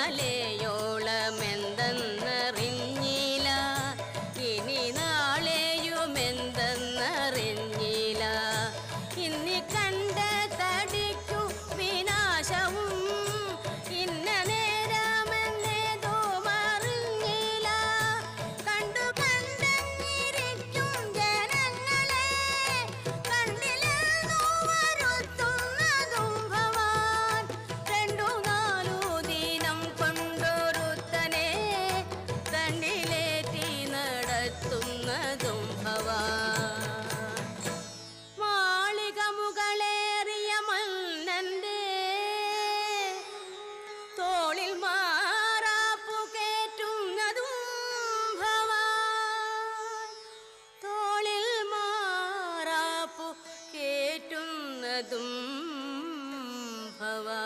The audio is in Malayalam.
Dale. വരുന്നതും ഭവ മാളിക മുകളേറിയ മന്നന്റെ തോളിൽ മാറാപ്പു കേറ്റുന്നതും ഭവ. തോളിൽ മാറാപ്പു കേറ്റുന്നതും ഭവാ.